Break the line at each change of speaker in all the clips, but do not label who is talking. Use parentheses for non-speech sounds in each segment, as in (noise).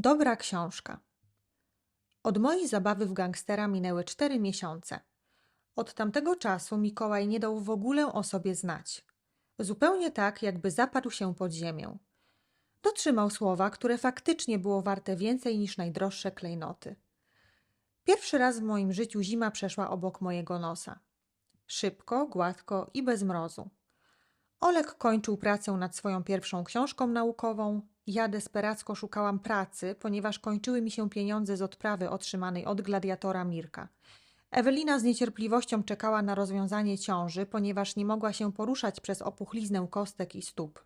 Dobra książka. Od mojej zabawy w gangstera minęły cztery miesiące. Od tamtego czasu Mikołaj nie dał w ogóle o sobie znać. Zupełnie tak, jakby zapadł się pod ziemię. Dotrzymał słowa, które faktycznie było warte więcej niż najdroższe klejnoty. Pierwszy raz w moim życiu zima przeszła obok mojego nosa. Szybko, gładko i bez mrozu. Olek kończył pracę nad swoją pierwszą książką naukową. Ja desperacko szukałam pracy, ponieważ kończyły mi się pieniądze z odprawy otrzymanej od gladiatora Mirka. Ewelina z niecierpliwością czekała na rozwiązanie ciąży, ponieważ nie mogła się poruszać przez opuchliznę kostek i stóp.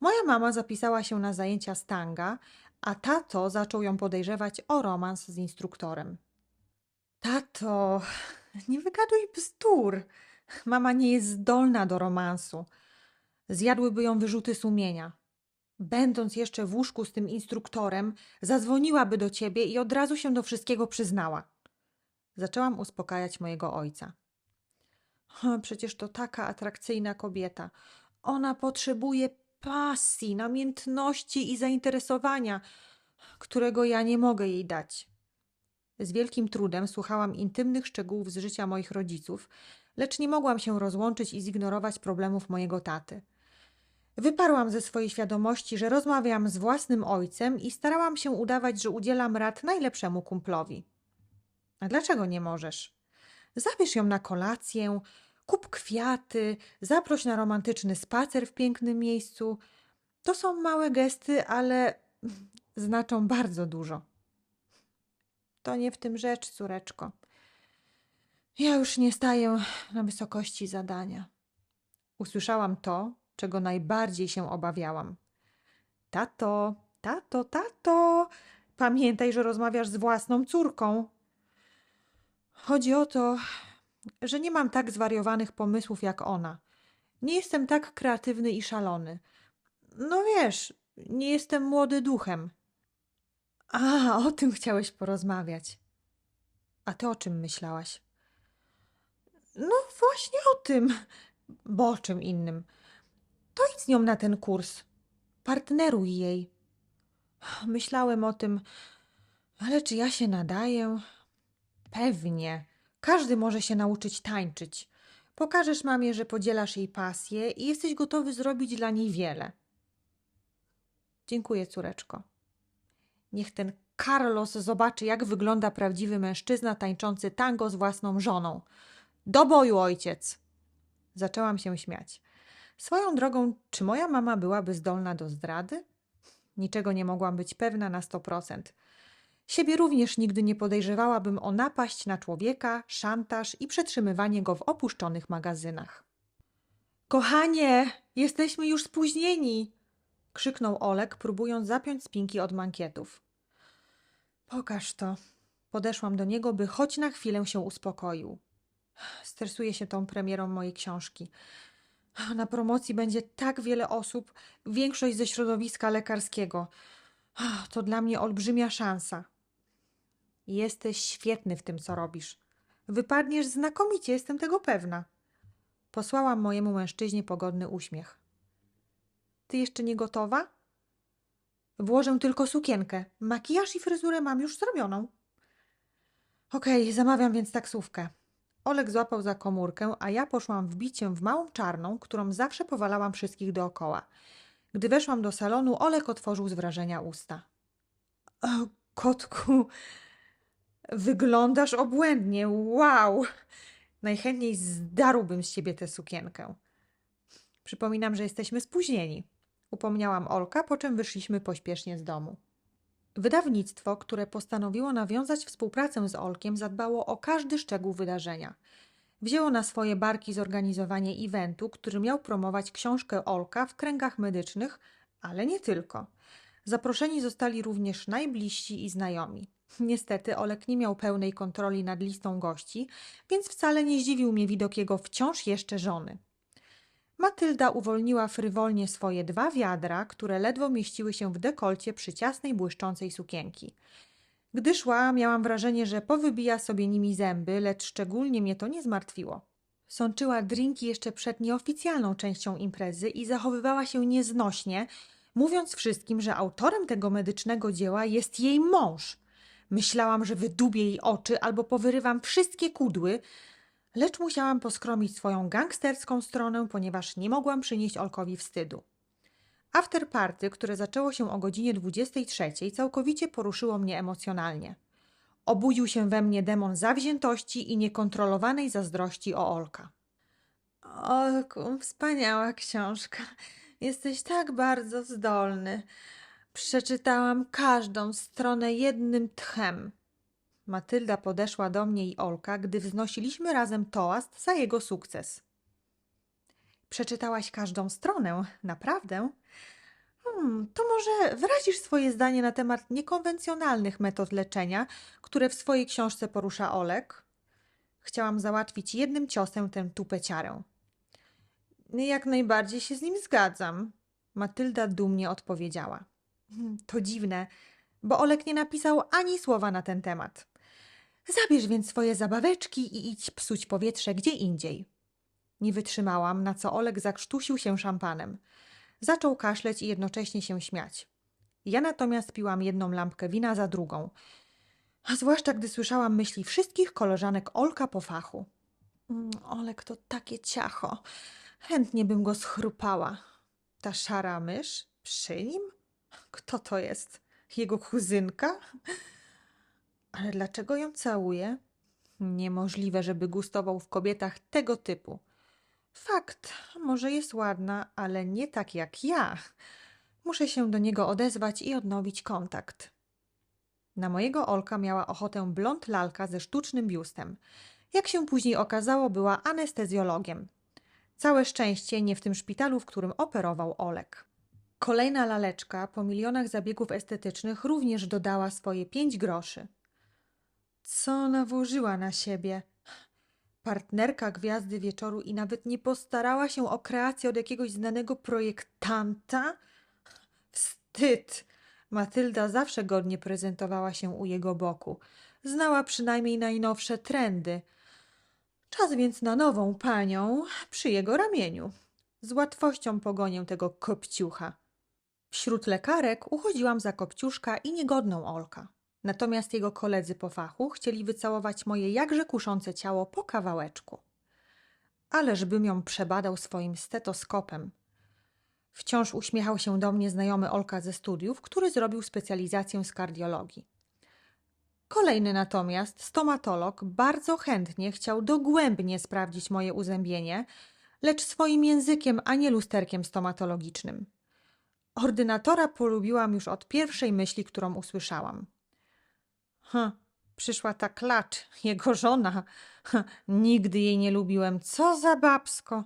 Moja mama zapisała się na zajęcia z tanga, a tato zaczął ją podejrzewać o romans z instruktorem. Tato, nie wygaduj bzdur. Mama nie jest zdolna do romansu. Zjadłyby ją wyrzuty sumienia. Będąc jeszcze w łóżku z tym instruktorem, zadzwoniłaby do ciebie i od razu się do wszystkiego przyznała. Zaczęłam uspokajać mojego ojca. "Ha, Przecież to taka atrakcyjna kobieta. Ona potrzebuje pasji, namiętności i zainteresowania, którego ja nie mogę jej dać. Z wielkim trudem słuchałam intymnych szczegółów z życia moich rodziców, lecz nie mogłam się rozłączyć i zignorować problemów mojego taty. Wyparłam ze swojej świadomości, że rozmawiam z własnym ojcem i starałam się udawać, że udzielam rad najlepszemu kumplowi. A dlaczego nie możesz? Zabierz ją na kolację, kup kwiaty, zaproś na romantyczny spacer w pięknym miejscu. To są małe gesty, ale (laughs) znaczą bardzo dużo. To nie w tym rzecz, córeczko. Ja już nie staję na wysokości zadania. Usłyszałam to, czego najbardziej się obawiałam. Tato, tato, tato, pamiętaj, że rozmawiasz z własną córką. Chodzi o to, że nie mam tak zwariowanych pomysłów jak ona. Nie jestem tak kreatywny i szalony. No wiesz, nie jestem młody duchem. A, o tym chciałeś porozmawiać. A ty o czym myślałaś? No właśnie o tym. Bo o czym innym? To idź z nią na ten kurs. Partneruj jej. Myślałem o tym, ale czy ja się nadaję? Pewnie. Każdy może się nauczyć tańczyć. Pokażesz mamie, że podzielasz jej pasję i jesteś gotowy zrobić dla niej wiele. Dziękuję, córeczko. Niech ten Carlos zobaczy, jak wygląda prawdziwy mężczyzna tańczący tango z własną żoną. Do boju, ojciec! Zaczęłam się śmiać. Swoją drogą, czy moja mama byłaby zdolna do zdrady? Niczego nie mogłam być pewna na sto procent. Siebie również nigdy nie podejrzewałabym o napaść na człowieka, szantaż i przetrzymywanie go w opuszczonych magazynach. Kochanie, jesteśmy już spóźnieni! krzyknął Olek, próbując zapiąć spinki od mankietów. Pokaż to. Podeszłam do niego, by choć na chwilę się uspokoił. Stresuję się tą premierą mojej książki. Na promocji będzie tak wiele osób, większość ze środowiska lekarskiego. To dla mnie olbrzymia szansa. Jesteś świetny w tym, co robisz. Wypadniesz znakomicie, jestem tego pewna. Posłałam mojemu mężczyźnie pogodny uśmiech. Ty jeszcze nie gotowa? Włożę tylko sukienkę. Makijaż i fryzurę mam już zrobioną. Okej, zamawiam więc taksówkę. Olek złapał za komórkę, a ja poszłam wbić się w małą czarną, którą zawsze powalałam wszystkich dookoła. Gdy weszłam do salonu, Olek otworzył z wrażenia usta. O, kotku, wyglądasz obłędnie, wow! Najchętniej zdarłbym z ciebie tę sukienkę. Przypominam, że jesteśmy spóźnieni. Upomniałam Olka, po czym wyszliśmy pośpiesznie z domu. Wydawnictwo, które postanowiło nawiązać współpracę z Olkiem, zadbało o każdy szczegół wydarzenia. Wzięło na swoje barki zorganizowanie eventu, który miał promować książkę Olka w kręgach medycznych, ale nie tylko. Zaproszeni zostali również najbliżsi i znajomi. Niestety Olek nie miał pełnej kontroli nad listą gości, więc wcale nie zdziwił mnie widok jego wciąż jeszcze żony. Matylda uwolniła frywolnie swoje dwa wiadra, które ledwo mieściły się w dekolcie przy ciasnej, błyszczącej sukienki. Gdy szła, miałam wrażenie, że powybija sobie nimi zęby, lecz szczególnie mnie to nie zmartwiło. Sączyła drinki jeszcze przed nieoficjalną częścią imprezy i zachowywała się nieznośnie, mówiąc wszystkim, że autorem tego medycznego dzieła jest jej mąż. Myślałam, że wydubię jej oczy albo powyrywam wszystkie kudły, lecz musiałam poskromić swoją gangsterską stronę, ponieważ nie mogłam przynieść Olkowi wstydu. Afterparty, które zaczęło się o godzinie 23, całkowicie poruszyło mnie emocjonalnie. Obudził się we mnie demon zawziętości i niekontrolowanej zazdrości o Olka. Olku, wspaniała książka. Jesteś tak bardzo zdolny. Przeczytałam każdą stronę jednym tchem. Matylda podeszła do mnie i Olka, gdy wznosiliśmy razem toast za jego sukces. Przeczytałaś każdą stronę, naprawdę? Hmm, to może wyrazisz swoje zdanie na temat niekonwencjonalnych metod leczenia, które w swojej książce porusza Olek? Chciałam załatwić jednym ciosem tę tupeciarę. Jak najbardziej się z nim zgadzam, Matylda dumnie odpowiedziała. "Hmm, To dziwne, bo Olek nie napisał ani słowa na ten temat. Zabierz więc swoje zabaweczki i idź psuć powietrze gdzie indziej. Nie wytrzymałam, na co Olek zakrztusił się szampanem. Zaczął kaszleć i jednocześnie się śmiać. Ja natomiast piłam jedną lampkę wina za drugą, a zwłaszcza gdy słyszałam myśli wszystkich koleżanek Olka po fachu. Mm, Olek to takie ciacho. Chętnie bym go schrupała. Ta szara mysz przy nim? Kto to jest? Jego kuzynka? Ale dlaczego ją całuje? Niemożliwe, żeby gustował w kobietach tego typu. Fakt, może jest ładna, ale nie tak jak ja. Muszę się do niego odezwać i odnowić kontakt. Na mojego Olka miała ochotę blond lalka ze sztucznym biustem. Jak się później okazało, była anestezjologiem. Całe szczęście nie w tym szpitalu, w którym operował Olek. Kolejna laleczka po milionach zabiegów estetycznych również dodała swoje pięć groszy. Co ona włożyła na siebie? Partnerka gwiazdy wieczoru i nawet nie postarała się o kreację od jakiegoś znanego projektanta? Wstyd! Matylda zawsze godnie prezentowała się u jego boku. Znała przynajmniej najnowsze trendy. Czas więc na nową panią przy jego ramieniu. Z łatwością pogonię tego kopciucha. Wśród lekarek uchodziłam za kopciuszka i niegodną Olka. Natomiast jego koledzy po fachu chcieli wycałować moje jakże kuszące ciało po kawałeczku. Ależbym ją przebadał swoim stetoskopem. Wciąż uśmiechał się do mnie znajomy Olka ze studiów, który zrobił specjalizację z kardiologii. Kolejny natomiast, stomatolog, bardzo chętnie chciał dogłębnie sprawdzić moje uzębienie, lecz swoim językiem, a nie lusterkiem stomatologicznym. Ordynatora polubiłam już od pierwszej myśli, którą usłyszałam. Hm, przyszła ta klacz, jego żona. Hm, nigdy jej nie lubiłem. Co za babsko.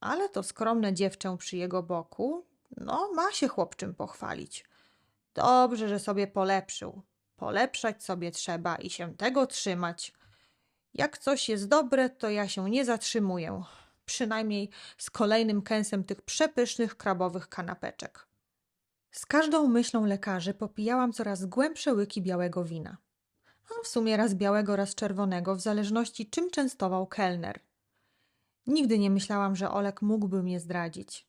Ale to skromne dziewczę przy jego boku, no ma się chłopczym pochwalić. Dobrze, że sobie polepszył. Polepszać sobie trzeba i się tego trzymać. Jak coś jest dobre, to ja się nie zatrzymuję. Przynajmniej z kolejnym kęsem tych przepysznych krabowych kanapeczek. Z każdą myślą lekarzy popijałam coraz głębsze łyki białego wina. A w sumie raz białego, raz czerwonego, w zależności czym częstował kelner. Nigdy nie myślałam, że Olek mógłby mnie zdradzić.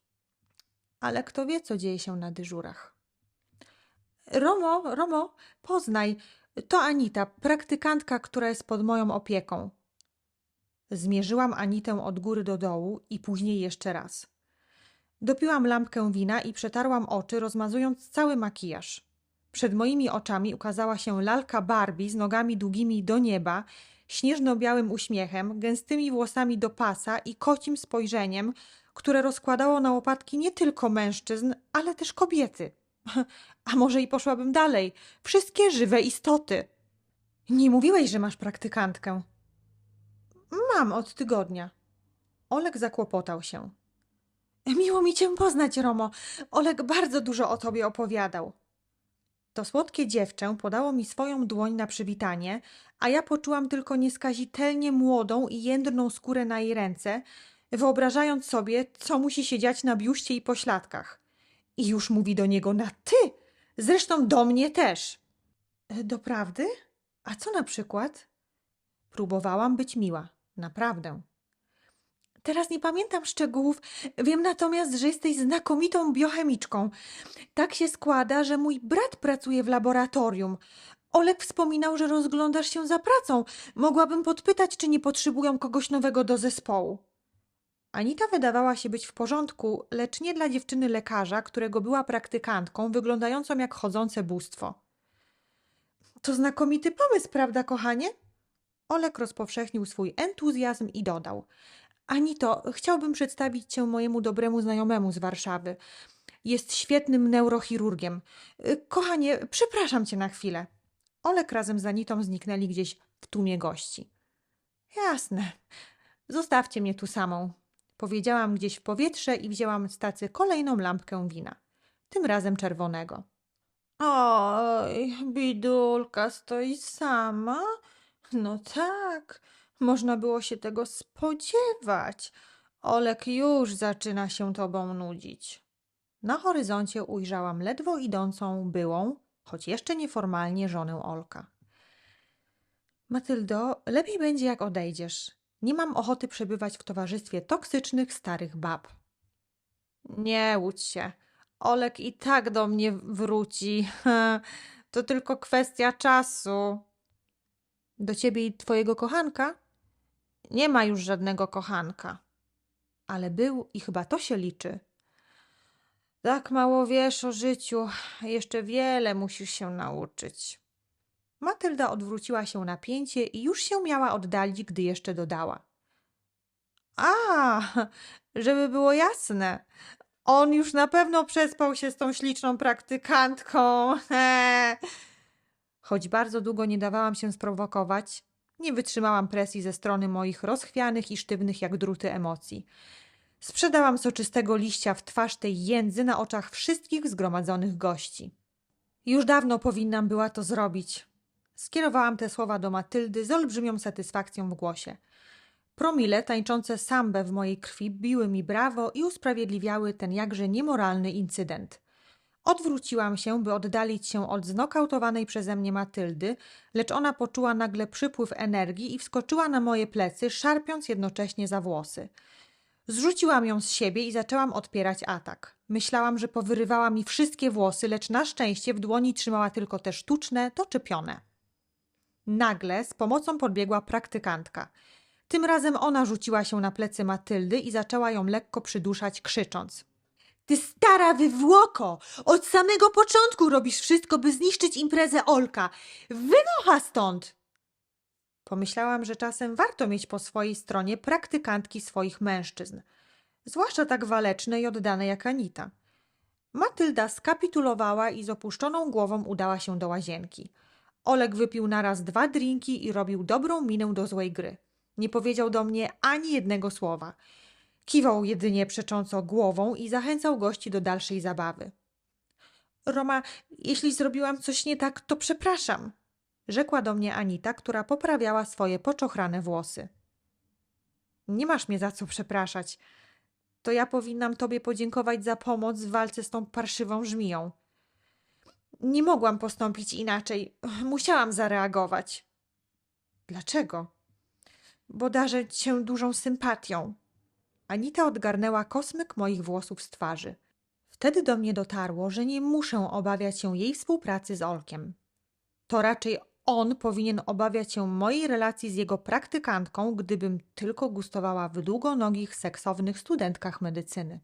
Ale kto wie, co dzieje się na dyżurach. Romo, Romo, poznaj, to Anita, praktykantka, która jest pod moją opieką. Zmierzyłam Anitę od góry do dołu i później jeszcze raz. Dopiłam lampkę wina i przetarłam oczy, rozmazując cały makijaż. Przed moimi oczami ukazała się lalka Barbie z nogami długimi do nieba, śnieżno-białym uśmiechem, gęstymi włosami do pasa i kocim spojrzeniem, które rozkładało na łopatki nie tylko mężczyzn, ale też kobiety. (laughs) A może i poszłabym dalej. Wszystkie żywe istoty. Nie mówiłeś, że masz praktykantkę. Mam od tygodnia. Olek zakłopotał się. Miło mi cię poznać, Romo. Olek bardzo dużo o tobie opowiadał. To słodkie dziewczę podało mi swoją dłoń na przywitanie, a ja poczułam tylko nieskazitelnie młodą i jędrną skórę na jej ręce, wyobrażając sobie, co musi się dziać na biuście i pośladkach. I już mówi do niego na ty, zresztą do mnie też. E, Doprawdy? A co na przykład? Próbowałam być miła, naprawdę. Teraz nie pamiętam szczegółów. Wiem natomiast, że jesteś znakomitą biochemiczką. Tak się składa, że mój brat pracuje w laboratorium. Olek wspominał, że rozglądasz się za pracą. Mogłabym podpytać, czy nie potrzebują kogoś nowego do zespołu. Anita wydawała się być w porządku, lecz nie dla dziewczyny lekarza, którego była praktykantką, wyglądającą jak chodzące bóstwo. To znakomity pomysł, prawda, kochanie? Olek rozpowszechnił swój entuzjazm i dodał: Anito, chciałbym przedstawić cię mojemu dobremu znajomemu z Warszawy. Jest świetnym neurochirurgiem. Y, Kochanie, przepraszam cię na chwilę. Olek razem z Anitą zniknęli gdzieś w tłumie gości. Jasne. Zostawcie mnie tu samą. Powiedziałam gdzieś w powietrze i wzięłam z tacy kolejną lampkę wina. Tym razem czerwonego. Oj, bidulka stoi sama? No tak, można było się tego spodziewać. Olek już zaczyna się tobą nudzić. Na horyzoncie ujrzałam ledwo idącą byłą, choć jeszcze nieformalnie żonę Olka. Matyldo, lepiej będzie jak odejdziesz. Nie mam ochoty przebywać w towarzystwie toksycznych starych bab. Nie łudź się. Olek i tak do mnie wróci. (laughs) To tylko kwestia czasu. Do ciebie i twojego kochanka? Nie ma już żadnego kochanka. Ale był i chyba to się liczy. Tak mało wiesz o życiu, jeszcze wiele musisz się nauczyć. Matylda odwróciła się na pięcie i już się miała oddalić, gdy jeszcze dodała. A, żeby było jasne, on już na pewno przespał się z tą śliczną praktykantką. (laughs) Choć bardzo długo nie dawałam się sprowokować, nie wytrzymałam presji ze strony moich rozchwianych i sztywnych jak druty emocji. Sprzedałam soczystego liścia w twarz tej jędzy na oczach wszystkich zgromadzonych gości. Już dawno powinnam była to zrobić. Skierowałam te słowa do Matyldy z olbrzymią satysfakcją w głosie. Promile tańczące sambę w mojej krwi biły mi brawo i usprawiedliwiały ten jakże niemoralny incydent. Odwróciłam się, by oddalić się od znokautowanej przeze mnie Matyldy, lecz ona poczuła nagle przypływ energii i wskoczyła na moje plecy, szarpiąc jednocześnie za włosy. Zrzuciłam ją z siebie i zaczęłam odpierać atak. Myślałam, że powyrywała mi wszystkie włosy, lecz na szczęście w dłoni trzymała tylko te sztuczne, doczepione. Nagle z pomocą podbiegła praktykantka. Tym razem ona rzuciła się na plecy Matyldy i zaczęła ją lekko przyduszać, krzycząc. Ty stara wywłoko! Od samego początku robisz wszystko, by zniszczyć imprezę Olka. Wynocha stąd! Pomyślałam, że czasem warto mieć po swojej stronie praktykantki swoich mężczyzn, zwłaszcza tak waleczne i oddane jak Anita. Matylda skapitulowała i z opuszczoną głową udała się do łazienki. Olek wypił naraz dwa drinki i robił dobrą minę do złej gry. Nie powiedział do mnie ani jednego słowa. Kiwał jedynie przecząco głową i zachęcał gości do dalszej zabawy. Roma, jeśli zrobiłam coś nie tak, to przepraszam, rzekła do mnie Anita, która poprawiała swoje poczochrane włosy. Nie masz mnie za co przepraszać. To ja powinnam tobie podziękować za pomoc w walce z tą parszywą żmiją. Nie mogłam postąpić inaczej. Musiałam zareagować. Dlaczego? Bo darzę cię dużą sympatią. Anita odgarnęła kosmyk moich włosów z twarzy. Wtedy do mnie dotarło, że nie muszę obawiać się jej współpracy z Olkiem. To raczej on powinien obawiać się mojej relacji z jego praktykantką, gdybym tylko gustowała w długonogich, seksownych studentkach medycyny.